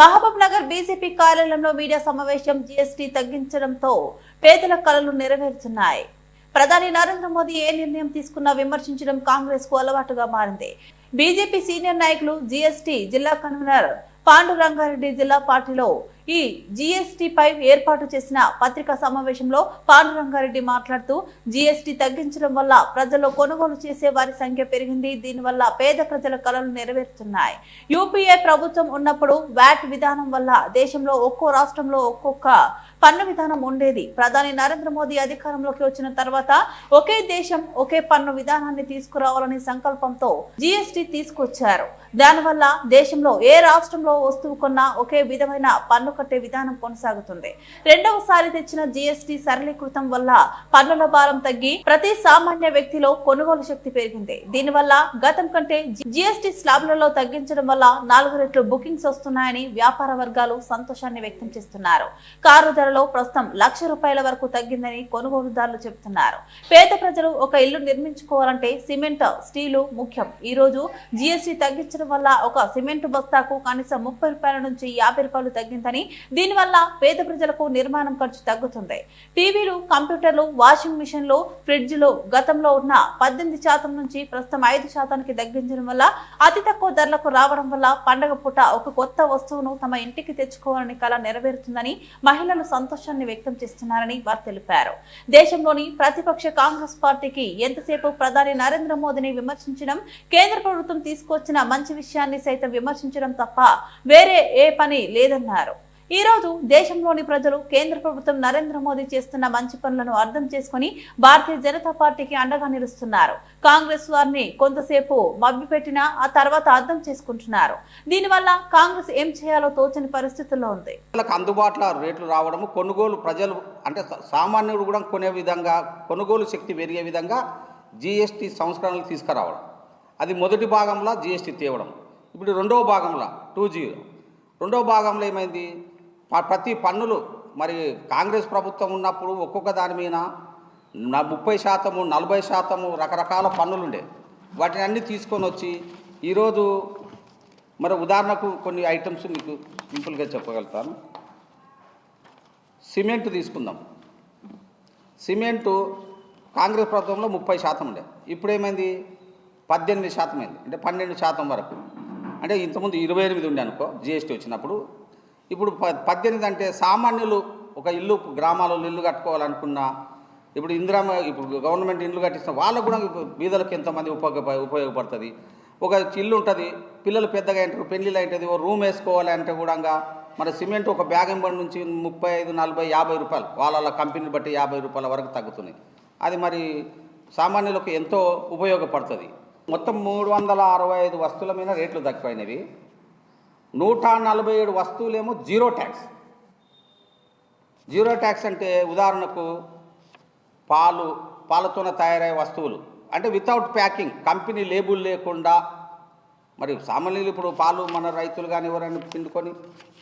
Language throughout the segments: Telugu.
మహబూబ్ నగర్ బీజేపీ కార్యాలయంలో మీడియా సమావేశం జీఎస్టీ తగ్గించడంతో పేదల కలలు నెరవేరుతున్నాయి. ప్రధాని నరేంద్ర మోదీ ఏ నిర్ణయం తీసుకున్నా విమర్శించడం కాంగ్రెస్కు అలవాటుగా మారింది. బీజేపీ సీనియర్ నాయకులు జీఎస్టీ జిల్లా కన్వీనర్ పాండు రంగారెడ్డి జిల్లా పార్టీలో ఈ జీఎస్టీ పై ఏర్పాటు చేసిన పత్రికా సమావేశంలో పాండు రంగారెడ్డి మాట్లాడుతూ జీఎస్టీ తగ్గించడం వల్ల ప్రజల్లో కొనుగోలు చేసే వారి సంఖ్య పెరిగింది దీనివల్ల పేద ప్రజల కళలు నెరవేరుతున్నాయి. యూపీఏ ప్రభుత్వం ఉన్నప్పుడు వ్యాట్ విధానం వల్ల దేశంలో ఒక్కో రాష్ట్రంలో ఒక్కొక్క పన్ను విధానం ఉండేది. ప్రధాని నరేంద్ర మోదీ అధికారంలోకి వచ్చిన తర్వాత ఒకే దేశం ఒకే పన్ను విధానాన్ని తీసుకురావాలనే సంకల్పంతో జీఎస్టీ తీసుకొచ్చారు. దానివల్ల దేశంలో ఏ రాష్ట్రంలో వస్తువు కొన్నా ఒకే విధమైన పన్ను కట్టే విధానం కొనసాగుతుంది. రెండవసారి తెచ్చిన జీఎస్టీ సరళీకృతం వల్ల పన్నుల భారం తగ్గి ప్రతి సామాన్య వ్యక్తిలో కొనుగోలు శక్తి పెరిగింది. దీనివల్ల గతం కంటే జీఎస్టీ స్లాబ్లలో తగ్గించడం వల్ల నాలుగు రెట్లు బుకింగ్స్ వస్తున్నాయని వ్యాపార వర్గాలు సంతోషాన్ని వ్యక్తం చేస్తున్నారు. కారు ధరలో ప్రస్తుతం లక్ష రూపాయల వరకు తగ్గిందని కొనుగోలుదారులు చెబుతున్నారు. పేద ప్రజలు ఒక ఇల్లు నిర్మించుకోవాలంటే సిమెంట్ స్టీలు ముఖ్యం. ఈ రోజు జీఎస్టీ తగ్గించడం వల్ల ఒక సిమెంట్ బస్తాకు కనీసం ముప్పై రూపాయల నుంచి యాభై రూపాయలు తగ్గిందని దీనివల్ల పేద ప్రజలకు నిర్మాణం ఖర్చు తగ్గుతుంది. టీవీలు కంప్యూటర్లు వాషింగ్ మిషన్లు ఫ్రిడ్జ్లు గతంలో ఉన్న పద్దెనిమిది శాతం నుంచి ప్రస్తుతం ఐదు శాతానికి తగ్గించడం వల్ల అతి తక్కువ ధరలకు రావడం వల్ల పండగ పూట ఒక కొత్త వస్తువును తమ ఇంటికి తెచ్చుకోవాలని కల నెరవేరుతుందని మహిళలు సంతోషాన్ని వ్యక్తం చేస్తున్నారని వారు తెలిపారు. దేశంలోని ప్రతిపక్ష కాంగ్రెస్ పార్టీకి ఎంతసేపు ప్రధాని నరేంద్ర మోదీని విమర్శించడం కేంద్ర ప్రభుత్వం తీసుకొచ్చిన మంచి విషయాన్ని సైతం విమర్శించడం తప్ప వేరే ఏ పని లేదన్నారు. ఈ రోజు దేశంలోని ప్రజలు కేంద్ర ప్రభుత్వం నరేంద్ర మోదీ చేస్తున్న మంచి పనులను అర్థం చేసుకుని భారతీయ జనతా పార్టీకి అండగా నిలుస్తున్నారు. కాంగ్రెస్ వారిని కొంతసేపు మభ్యపెట్టినా ఆ తర్వాత అర్థం చేసుకుంటున్నారు. దీనివల్ల కాంగ్రెస్ ఏం చేయాలో తోచని పరిస్థితుల్లో ఉంది. అందుబాటులో రేట్లు రావడము కొనుగోలు ప్రజలు అంటే సామాన్యుడు కూడా కొనే విధంగా కొనుగోలు శక్తి పెరిగే విధంగా జీఎస్టీ సంస్కరణలు తీసుకురావడం. అది మొదటి భాగంలో జీఎస్టీ తేవడం. ఇప్పుడు రెండవ భాగంలో టూ జీరో రెండవ భాగంలో ఏమైంది? ప్రతి పన్నులు మరి కాంగ్రెస్ ప్రభుత్వం ఉన్నప్పుడు ఒక్కొక్క దాని మీద నా ముప్పై శాతము నలభై శాతము రకరకాల పన్నులు ఉండే వాటిని అన్నీ తీసుకొని వచ్చి ఈరోజు మరి ఉదాహరణకు కొన్ని ఐటమ్స్ మీకు సింపుల్గా చెప్పగలుగుతాను. సిమెంట్ తీసుకుందాం. సిమెంటు కాంగ్రెస్ ప్రభుత్వంలో ముప్పై శాతం ఉండే. ఇప్పుడు ఏమైంది పద్దెనిమిది శాతం అయింది. అంటే పన్నెండు శాతం వరకు. అంటే ఇంతకుముందు ఇరవై ఎనిమిది ఉండే అనుకో జిఎస్టీ వచ్చినప్పుడు ఇప్పుడు ప పద్దెనిమిది అంటే సామాన్యులు ఒక ఇల్లు గ్రామాలలో ఇల్లు కట్టుకోవాలనుకున్నా ఇప్పుడు ఇందిరా ఇప్పుడు గవర్నమెంట్ ఇల్లు కట్టిస్తున్న వాళ్ళకు కూడా బీదలకు ఎంతమంది ఉపయోగ ఉపయోగపడుతుంది. ఒక ఇల్లు ఉంటుంది పిల్లలు పెద్దగా అంటారు పెళ్ళిళ్ళు అవుతుంది ఓ రూమ్ వేసుకోవాలి అంటే కూడా మన సిమెంట్ ఒక బ్యాగ్ ఎంబడి నుంచి ముప్పై ఐదు నలభై యాభై రూపాయలు వాళ్ళ వాళ్ళ కంపెనీని బట్టి యాభై రూపాయల వరకు తగ్గుతున్నాయి అది మరి సామాన్యులకు ఎంతో ఉపయోగపడుతుంది. మొత్తం మూడు వందల అరవై ఐదు వస్తువుల మీద రేట్లు తక్కువైనవి. నూట నలభై ఏడు వస్తువులేమో జీరో ట్యాక్స్. జీరో ట్యాక్స్ అంటే ఉదాహరణకు పాలు పాలతోనే తయారయ్యే వస్తువులు. అంటే వితౌట్ ప్యాకింగ్ కంపెనీ లేబుల్ లేకుండా మరి సామాన్యులు ఇప్పుడు పాలు మన రైతులు కానీ ఎవరైనా పిండుకొని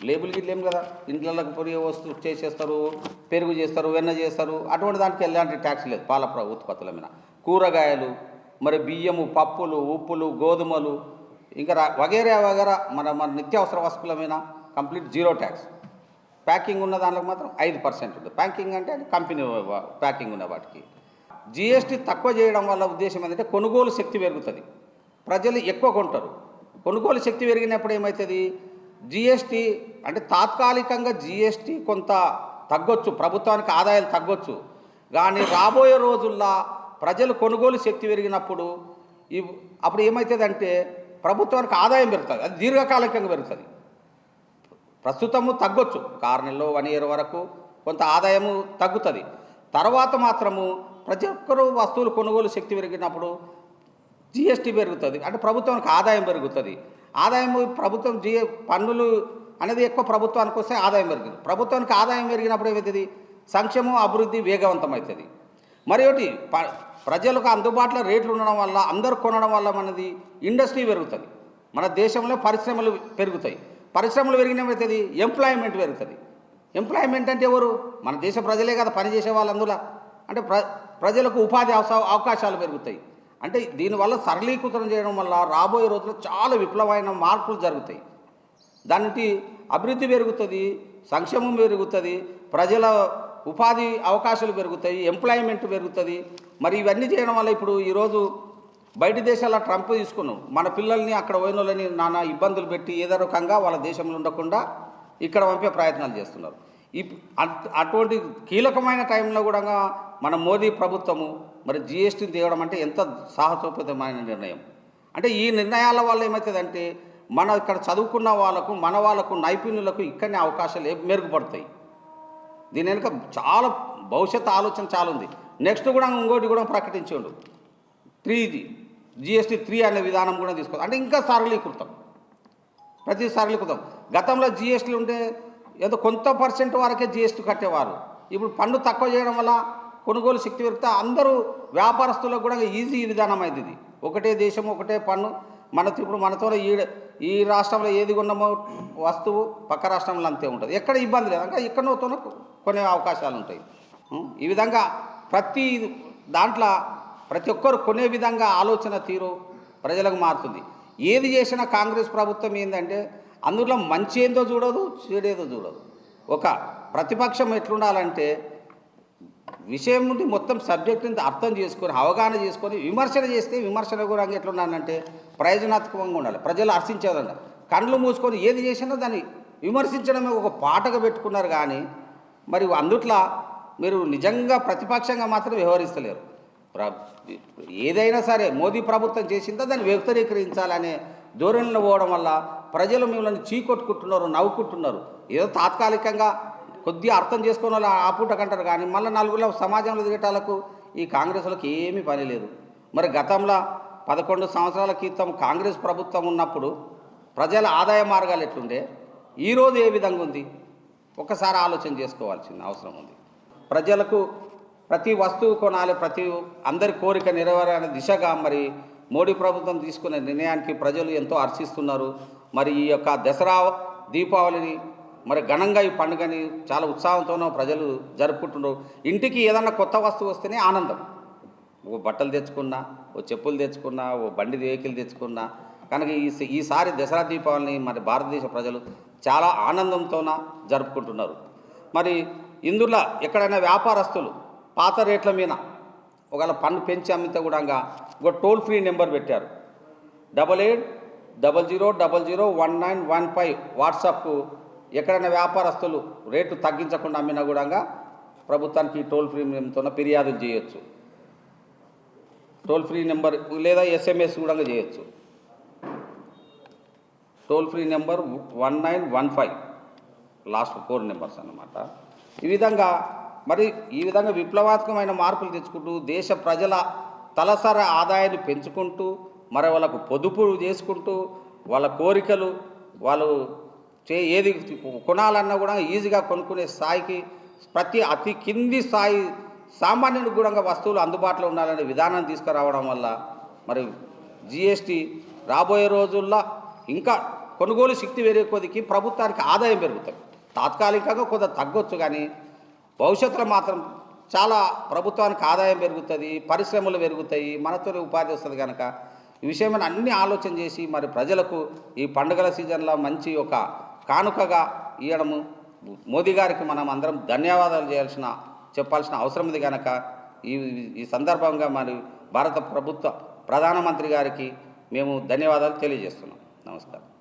లేబుల్ గిట్లేం కదా? ఇంట్లోకి పొరిగే వస్తువు చేసేస్తారు పెరుగు చేస్తారు వెన్న చేస్తారు. అటువంటి దానికి ఎలాంటి ట్యాక్స్ లేదు పాల ఉత్పత్తుల మీద. కూరగాయలు మరి బియ్యము పప్పులు ఉప్పులు గోధుమలు ఇంకా రా- వగేరా వగేరా మన మన నిత్యావసర వస్తువుల మీద కంప్లీట్ జీరో ట్యాక్స్. ప్యాకింగ్ ఉన్న దాంట్లో మాత్రం ఐదు పర్సెంట్ ఉంది ప్యాకింగ్ అంటే అది కంపెనీ ప్యాకింగ్ ఉన్న వాటికి. జిఎస్టీ తక్కువ చేయడం వల్ల ఉద్దేశం ఏంటంటే కొనుగోలు శక్తి పెరుగుతుంది. ప్రజలు ఎక్కువ కొంటారు. కొనుగోలు శక్తి పెరిగినప్పుడు ఏమవుతుంది జిఎస్టీ అంటే తాత్కాలికంగా జిఎస్టీ కొంత తగ్గొచ్చు. ప్రభుత్వానికి ఆదాయాలు తగ్గొచ్చు. కానీ రాబోయే రోజుల్లో ప్రజలు కొనుగోలు శక్తి పెరిగినప్పుడు ఈ అప్పుడు ఏమవుతుందంటే ప్రభుత్వానికి ఆదాయం పెరుగుతుంది అది దీర్ఘకాలికంగా పెరుగుతుంది. ప్రస్తుతము తగ్గొచ్చు ఒక ఆరు నెలలో వన్ ఇయర్ వరకు కొంత ఆదాయము తగ్గుతుంది. తర్వాత మాత్రము ప్రతి ఒక్కరూ వస్తువులు కొనుగోలు శక్తి పెరిగినప్పుడు జిఎస్టీ పెరుగుతుంది అంటే ప్రభుత్వానికి ఆదాయం పెరుగుతుంది. ఆదాయం ప్రభుత్వం జి పన్నులు అనేది ఎక్కువ ప్రభుత్వానికి వస్తే ఆదాయం పెరుగుతుంది ప్రభుత్వానికి ఆదాయం పెరిగినప్పుడు ఏమవుతుంది? సంక్షేమం అభివృద్ధి వేగవంతం అవుతుంది మరి ఒకటి ప్రజలకు అందుబాటులో రేట్లు ఉండడం వల్ల అందరు కొనడం వల్ల మనది ఇండస్ట్రీ పెరుగుతుంది. మన దేశంలో పరిశ్రమలు పెరుగుతాయి. పరిశ్రమలు పెరిగినమవుతుంది ఎంప్లాయ్మెంట్ పెరుగుతుంది. ఎంప్లాయ్మెంట్ అంటే ఎవరు? మన దేశ ప్రజలే కదా పనిచేసే వాళ్ళు అందులో అంటే ప్ర ప్రజలకు ఉపాధి అవకాశాలు పెరుగుతాయి. అంటే దీనివల్ల సరళీకృతం చేయడం వల్ల రాబోయే రోజుల్లో చాలా విప్లవమైన మార్పులు జరుగుతాయి. దానికి అభివృద్ధి పెరుగుతుంది సంక్షేమం పెరుగుతుంది ప్రజల ఉపాధి అవకాశాలు పెరుగుతాయి ఎంప్లాయ్మెంట్ పెరుగుతుంది. మరి ఇవన్నీ చేయడం వల్ల ఇప్పుడు ఈరోజు బయట దేశాల ట్రంప్ తీసుకున్నాం మన పిల్లల్ని అక్కడ పోయిన వాళ్ళని నానా ఇబ్బందులు పెట్టి ఏదో రకంగా వాళ్ళ దేశంలో ఉండకుండా ఇక్కడ పంపే ప్రయత్నాలు చేస్తున్నారు. ఇప్- అటువంటి కీలకమైన టైంలో కూడా మన మోదీ ప్రభుత్వము మరి జిఎస్టీని తీయడం అంటే ఎంత సాహసోపేతమైన నిర్ణయం. అంటే ఈ నిర్ణయాల వల్ల ఏమవుతుందంటే మన ఇక్కడ చదువుకున్న వాళ్ళకు మన వాళ్ళకు నైపుణ్యులకు ఇక్కడనే అవకాశాలు మెరుగుపడతాయి. దీని వెనుక చాలా భవిష్యత్ ఆలోచన చాలా ఉంది నెక్స్ట్ కూడా ఇంకోటి కూడా ప్రకటించిండు. త్రీ జిఎస్టీ త్రీ అనే విధానం కూడా తీసుకో అంటే ఇంకా సరళీకృతం. ప్రతి సరళీకృతం. గతంలో జిఎస్టీలు ఉంటే ఏదో కొంత పర్సెంట్ వరకే జిఎస్టీ కట్టేవారు. ఇప్పుడు పన్ను తక్కువ చేయడం వల్ల కొనుగోలు శక్తి పెరిగితే అందరూ వ్యాపారస్తులకు కూడా ఈజీ విధానం అయింది ఇది ఒకటే దేశం ఒకటే పన్ను మనతో ఇప్పుడు మనతో ఈ ఈ రాష్ట్రంలో ఏది కొన్నామో వస్తువు పక్క రాష్ట్రంలో అంతే ఉంటుంది. ఎక్కడ ఇబ్బంది లేదు. అంటే ఎక్కడోతోనో కొనే అవకాశాలు ఉంటాయి. ఈ విధంగా ప్రతి దాంట్లో ప్రతి ఒక్కరు కొనే విధంగా ఆలోచన తీరు ప్రజలకు మారుతుంది. ఏది చేసినా కాంగ్రెస్ ప్రభుత్వం ఏంటంటే అందులో మంచి ఏందో చూడదు చెడేదో చూడదు. ఒక ప్రతిపక్షం ఎట్లుండాలంటే విషయం నుండి మొత్తం సబ్జెక్టుని అర్థం చేసుకొని అవగాహన చేసుకొని విమర్శన చేస్తే విమర్శన కూడా ఎట్లున్నానంటే ప్రయోజనాత్మకంగా ఉండాలి. ప్రజలు హర్షించేదండి కండ్లు మూసుకొని ఏది చేసినా దాన్ని విమర్శించడమే ఒక పాటగా పెట్టుకున్నారు కానీ మరి అందుట్లో మీరు నిజంగా ప్రతిపక్షంగా మాత్రం వ్యవహరిస్తలేరు. ఏదైనా సరే మోదీ ప్రభుత్వం చేసిందో దాన్ని వ్యతిరేకరించాలనే ధోరణిలో పోవడం వల్ల ప్రజలు మిమ్మల్ని చీకొట్టుకుంటున్నారు నవ్వుకుంటున్నారు. ఏదో తాత్కాలికంగా కొద్దిగా అర్థం చేసుకున్న వాళ్ళు ఆ పూట కంటారు కానీ మళ్ళీ నలుగురిలో సమాజంలో దిగటాలకు ఈ కాంగ్రెస్లకు ఏమీ పని లేదు. మరి గతంలో పదకొండు సంవత్సరాల క్రితం కాంగ్రెస్ ప్రభుత్వం ఉన్నప్పుడు ప్రజల ఆదాయ మార్గాలు ఎట్లుండే? ఈరోజు ఏ విధంగా ఉంది? ఒకసారి ఆలోచన చేసుకోవాల్సిన అవసరం ఉంది. ప్రజలకు ప్రతి వస్తువు కొనాలి ప్రతి అందరి కోరిక నెరవేరాలనే దిశగా మరి మోడీ ప్రభుత్వం తీసుకున్న నిర్ణయానికి ప్రజలు ఎంతో హర్షిస్తున్నారు. మరి ఈ యొక్క దసరా దీపావళిని మరి ఘనంగా ఈ పండుగని చాలా ఉత్సాహంతోనో ప్రజలు జరుపుకుంటున్నారు ఇంటికి ఏదన్నా కొత్త వస్తువు వస్తేనే ఆనందం. ఓ బట్టలు తెచ్చుకున్నా ఓ చెప్పులు తెచ్చుకున్నా ఓ బండి వెహికల్ తెచ్చుకున్నా కనుక ఈ ఈసారి దసరా దీపావళిని మరి భారతదేశ ప్రజలు చాలా ఆనందంతోన జరుపుకుంటున్నారు. మరి ఇందులో ఎక్కడైనా వ్యాపారస్తులు పాత రేట్ల మీద ఒకవేళ పన్ను పెంచి అమ్మితే కూడా ఒక టోల్ ఫ్రీ నెంబర్ పెట్టారు. Double eight double zero double zero one nine one five వాట్సాప్కు ఎక్కడైనా వ్యాపారస్తులు రేటు తగ్గించకుండా అమ్మినా కూడా ప్రభుత్వానికి టోల్ ఫ్రీ నెంబర్తో ఫిర్యాదులు చేయొచ్చు. టోల్ ఫ్రీ నెంబర్ లేదా ఎస్ఎంఎస్ కూడా చేయొచ్చు. Toll free number one nine one five last four numbers అన్నమాట. ఈ విధంగా మరి ఈ విధంగా విప్లవాత్మకమైన మార్పులు తెచ్చుకుంటూ దేశ ప్రజల తలసరి ఆదాయాన్ని పెంచుకుంటూ మరి వాళ్ళకు పొదుపు చేసుకుంటూ వాళ్ళ కోరికలు వాళ్ళు ఏది కొనాలన్నా కూడా ఈజీగా కొనుక్కునే స్థాయికి ప్రతి అతి కింది స్థాయి సామాన్యుడికి కూడా వస్తువులు అందుబాటులో ఉండాలనే విధానం తీసుకురావడం వల్ల మరి జిఎస్టీ రాబోయే రోజుల్లో ఇంకా కొనుగోలు శక్తి పెరిగే కొద్దికి ప్రభుత్వానికి ఆదాయం పెరుగుతుంది తాత్కాలికంగా కొంత తగ్గొచ్చు కానీ భవిష్యత్తులో మాత్రం చాలా ప్రభుత్వానికి ఆదాయం పెరుగుతుంది పరిశ్రమలు పెరుగుతాయి మనతోనే ఉపాధి వస్తుంది కనుక ఈ విషయమైన అన్ని ఆలోచన చేసి మరి ప్రజలకు ఈ పండుగల సీజన్లో మంచి ఒక కానుకగా ఇవ్వడము మోదీ గారికి మనం అందరం ధన్యవాదాలు చేయాల్సిన చెప్పాల్సిన అవసరం ఉంది కనుక ఈ ఈ సందర్భంగా మరి భారత ప్రభుత్వ ప్రధానమంత్రి గారికి మేము ధన్యవాదాలు తెలియజేస్తున్నాం. నమస్కారం.